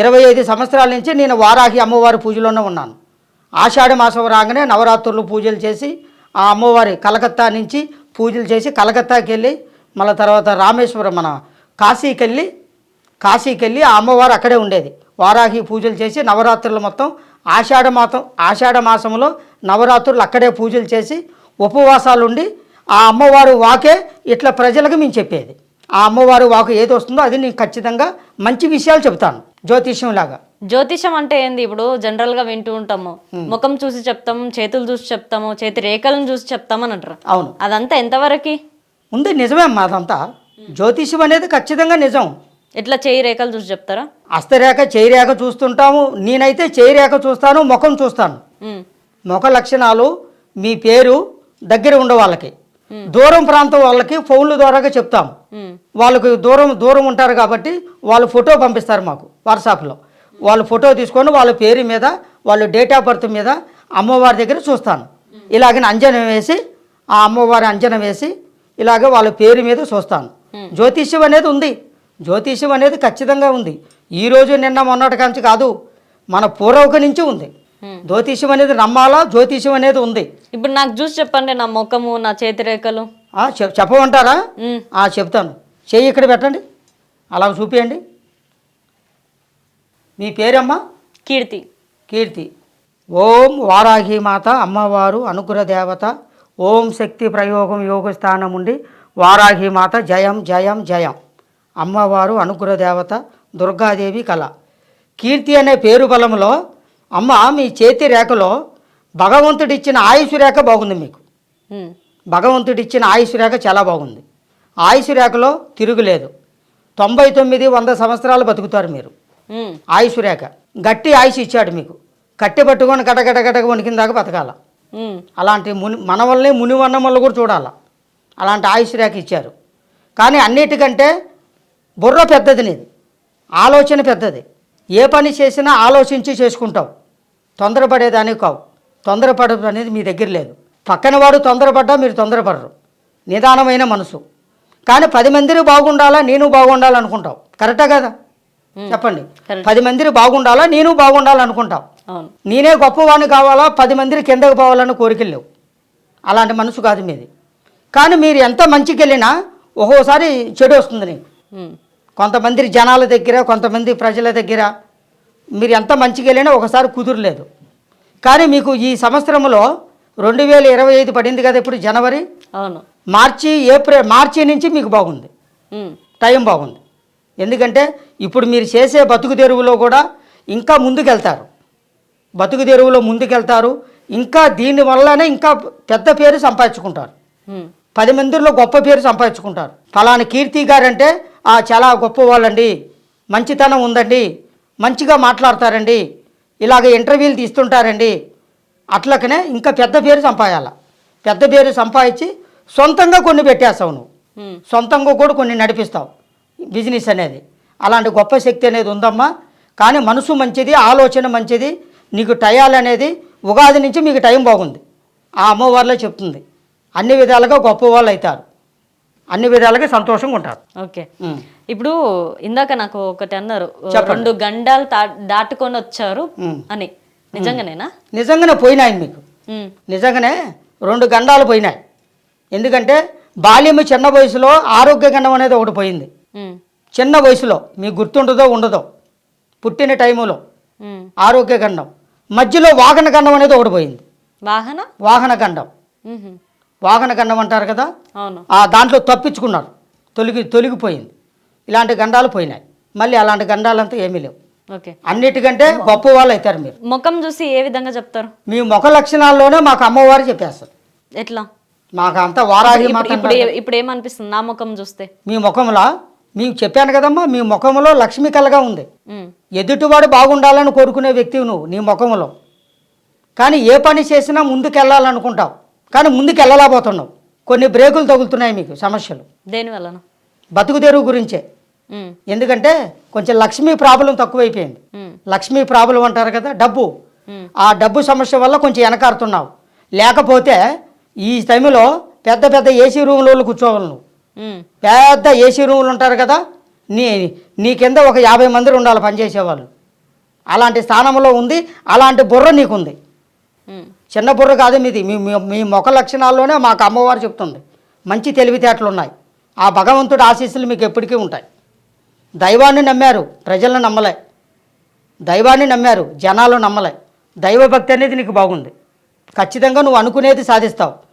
ఇరవై ఐదు సంవత్సరాల నుంచి నేను వారాహి అమ్మవారి పూజలోనే ఉన్నాను. ఆషాఢ మాసం రాగానే నవరాత్రులు పూజలు చేసి ఆ అమ్మవారి కలకత్తా నుంచి పూజలు చేసి కలకత్తాకి వెళ్ళి మళ్ళీ తర్వాత రామేశ్వరం మన కాశీకి వెళ్ళి కాశీకి వెళ్ళి ఆ అమ్మవారు అక్కడే ఉండేది. వారాహి పూజలు చేసి నవరాత్రులు మొత్తం ఆషాఢ మాసం ఆషాఢ మాసంలో నవరాత్రులు అక్కడే పూజలు చేసి ఉపవాసాలు ఉండి ఆ అమ్మవారు వాకే ఇట్లా ప్రజలకు మేము చెప్పేది. ఆ అమ్మవారు వాకు ఏది వస్తుందో అది నేను ఖచ్చితంగా మంచి విషయాలు చెబుతాను. జ్యోతిష్యం లాగా జ్యోతిషం అంటే ఏంది? ఇప్పుడు జనరల్గా వింటూ ఉంటాము. ముఖం చూసి చెప్తాము చేతులు చూసి చెప్తాము చేతి రేఖలను చూసి చెప్తామని అంటారు. అవును. అదంతా ఎంతవరకు ఉంది నిజమే అమ్మా అదంతా. జ్యోతిష్యం అనేది ఖచ్చితంగా నిజం. ఎట్లా చేయి రేఖలు చూసి చెప్తారా? హస్తరేఖ చేయి రేఖ చూస్తుంటాము. నేనైతే చేయి రేఖ చూస్తాను ముఖం చూస్తాను. ముఖ లక్షణాలు మీ పేరు దగ్గర ఉండే వాళ్ళకి. దూరం ప్రాంతం వాళ్ళకి ఫోన్ల ద్వారాగా చెప్తాం. వాళ్ళకి దూరం దూరం ఉంటారు కాబట్టి వాళ్ళు ఫోటో పంపిస్తారు మాకు వాట్సాప్లో. వాళ్ళు ఫోటో తీసుకొని వాళ్ళ పేరు మీద వాళ్ళ డేట్ ఆఫ్ బర్త్ మీద అమ్మవారి దగ్గర చూస్తాను. ఇలాగ అంజనం వేసి ఆ అమ్మవారి అంజనం వేసి ఇలాగ వాళ్ళ పేరు మీద చూస్తాను. జ్యోతిష్యం అనేది ఉంది. జ్యోతిష్యం అనేది ఖచ్చితంగా ఉంది. ఈ రోజు నిన్న మొన్నటి కంచి కాదు మన పూర్వక నుంచి ఉంది. జ్యోతిష్యం అనేది నమ్మాలా? జ్యోతిష్యం అనేది ఉంది. ఇప్పుడు నాకు చూసి చెప్పండి నా ముఖము నా చేతి రేఖలు ఆ, చెప్- చెప్పమంటారా? చెప్తాను. చెయ్యి ఇక్కడ పెట్టండి. అలా చూపియండి. మీ పేరమ్మా? కీర్తి. కీర్తి. ఓం వారాహి మాత అమ్మవారు అనుగ్రహ దేవత. ఓం శక్తి ప్రయోగం యోగ స్థానం ఉండి వారాహి మాత జయం జయం జయం. అమ్మవారు అనుగ్రహ దేవత దుర్గాదేవి కళ. కీర్తి అనే పేరు బలంలో అమ్మ మీ చేతి రేఖలో భగవంతుడిచ్చిన ఆయుష్ రేఖ బాగుంది మీకు. భగవంతుడిచ్చిన ఆయుష్ రేఖ చాలా బాగుంది. ఆయుష్ రేఖలో తిరుగులేదు. తొంభై తొమ్మిది వంద సంవత్సరాలు బతుకుతారు మీరు. ఆయుష్ రేఖ. గట్టి ఆయుష్ ఇచ్చాడు మీకు. కట్టి పట్టుకొని గటగట గటగ వణికిన దాకా బతకాల అలాంటి ముని మన వల్లే ముని వన్న వల్ల కూడా చూడాల. అలాంటి ఆయుష్ రేఖ ఇచ్చారు. కానీ అన్నిటికంటే బుర్ర పెద్దది నీది. ఆలోచన పెద్దది. ఏ పని చేసినా ఆలోచించి చేసుకుంటావు. తొందరపడేదానికి కావు. తొందరపడదు అనేది మీ దగ్గర లేదు. పక్కన వాడు తొందరపడ్డా మీరు తొందరపడరు. నిదానమైన మనసు. కానీ పది మందిని బాగుండాలా నేను బాగుండాలనుకుంటావు. కరెక్టా కదా? చెప్పండి. పది మందిని బాగుండాలా నేను బాగుండాలనుకుంటావు. నేనే గొప్పవాడిని కావాలా? పది మందిని కిందకు పోవాలని కోరికలు లేవు. అలాంటి మనసు కాదు మీది. కానీ మీరు ఎంత మంచికి వెళ్ళినా ఒక్కోసారి చెడు వస్తుంది నీకు. కొంతమంది జనాల దగ్గర కొంతమంది ప్రజల దగ్గర మీరు ఎంత మంచికి వెళ్ళినా ఒకసారి కుదురలేదు. కానీ మీకు ఈ సంవత్సరంలో రెండు వేల ఇరవై ఐదు పడింది కదా ఇప్పుడు జనవరి? అవును. మార్చి ఏప్రిల్ మార్చి నుంచి మీకు బాగుంది. టైం బాగుంది. ఎందుకంటే ఇప్పుడు మీరు చేసే బతుకు తెరువులో కూడా ఇంకా ముందుకెళ్తారు. బతుకు తెరువులో ముందుకెళ్తారు. ఇంకా దీని వల్లనే ఇంకా పెద్ద పేరు సంపాదించుకుంటారు. పది మందిలో గొప్ప పేరు సంపాదించుకుంటారు. ఫలాని కీర్తి గారంటే "ఆ, చాలా గొప్ప వాళ్ళండి మంచితనం ఉందండి. మంచిగా మాట్లాడతారండి. ఇలాగ ఇంటర్వ్యూలు తీస్తుంటారండి. అట్లకనే ఇంకా పెద్ద పేరు సంపాదాల పెద్ద పేరు సంపాదించి సొంతంగా కొన్ని పెట్టేస్తావు నువ్వు. సొంతంగా కూడా కొన్ని నడిపిస్తావు. బిజినెస్ అనేది. అలాంటి గొప్ప శక్తి అనేది ఉందమ్మా. కానీ మనసు మంచిది ఆలోచన మంచిది నీకు టయాలు అనేది ఉగాది నుంచి మీకు టైం బాగుంది. ఆ అమ్మవారిలో చెప్తుంది. అన్ని విధాలుగా గొప్ప వాళ్ళు అవుతారు. అన్ని విధాలుగా సంతోషంగా ఉంటారు. ఓకే. ఇప్పుడు ఇందాక నాకు ఒకటి అన్నారు. రెండు గండాలు దాటుకొని వచ్చారు. అని. నిజంగానేనా? నిజంగానే పోయినాయి మీకు. నిజంగానే రెండు గండాలు పోయినాయి. ఎందుకంటే బాల్యము చిన్న వయసులో ఆరోగ్య గండం అనేది ఒకటి పోయింది. చిన్న వయసులో మీకు గుర్తుంటుందో ఉండదో పుట్టిన టైములో. ఆరోగ్య గండం. మధ్యలో వాహన గండం అనేది ఒకటి పోయింది. వాహన? వాహన గండం. వాహన గండం అంటారు కదా? ఆ దాంట్లో తప్పించుకున్నారు. తొలగి తొలగిపోయింది. ఇలాంటి గండాలు పోయినాయి. మళ్ళీ అలాంటి గండాలంతా ఏమీ లేవు. అన్నిటికంటే గొప్ప వాళ్ళు అవుతారు మీరు. ముఖం చూసి ఏ విధంగా చెప్తారు? మీ ముఖ లక్షణాల్లోనే మాకు అమ్మవారు చెప్పేస్తారు. ఎట్లా? మాకు అంతా వారాహి ఇప్పుడు- ఏమనిపిస్తుంది నా ముఖం చూస్తే? మీ ముఖంలో మీకు చెప్పాను కదమ్మా మీ ముఖంలో లక్ష్మి కలగా ఉంది. ఎదుటివాడు బాగుండాలని కోరుకునే వ్యక్తివి నువ్వు నీ ముఖంలో. కానీ ఏ పని చేసినా ముందుకెళ్ళాలనుకుంటావు. కానీ ముందుకు వెళ్ళలేకపోతున్నావు కొన్ని బ్రేకులు తగులుతున్నాయి మీకు సమస్యలు. దేని వలన బతుకు తెరువు గురించే. ఎందుకంటే కొంచెం లక్ష్మీ ప్రాబ్లం తక్కువైపోయింది. లక్ష్మీ ప్రాబ్లం అంటారు కదా డబ్బు. ఆ డబ్బు సమస్య వల్ల కొంచెం వెనకాడుతున్నావు. లేకపోతే ఈ టైంలో పెద్ద పెద్ద ఏసీ రూమ్లో కూర్చోవాలి నువ్వు పెద్ద ఏసీ రూములు ఉంటారు కదా నీ నీ కింద ఒక యాభై మంది ఉండాలి పనిచేసేవాళ్ళు. అలాంటి స్థానంలో ఉంది అలాంటి బుర్ర నీకుంది. చిన్న బుర్ర కాదు మీది. మీ మీ- ముఖ లక్షణాల్లోనే మాకు అమ్మవారు చెప్తుంది. మంచి తెలివితేటలు ఉన్నాయి ఆ భగవంతుడి ఆశీస్సులు మీకు ఎప్పటికీ ఉంటాయి. దైవాన్ని నమ్మారు. ప్రజలను నమ్మలే. దైవాన్ని నమ్మారు. జనాలు నమ్మలే. దైవభక్తి అనేది నీకు బాగుంది. ఖచ్చితంగా నువ్వు అనుకునేది సాధిస్తావు.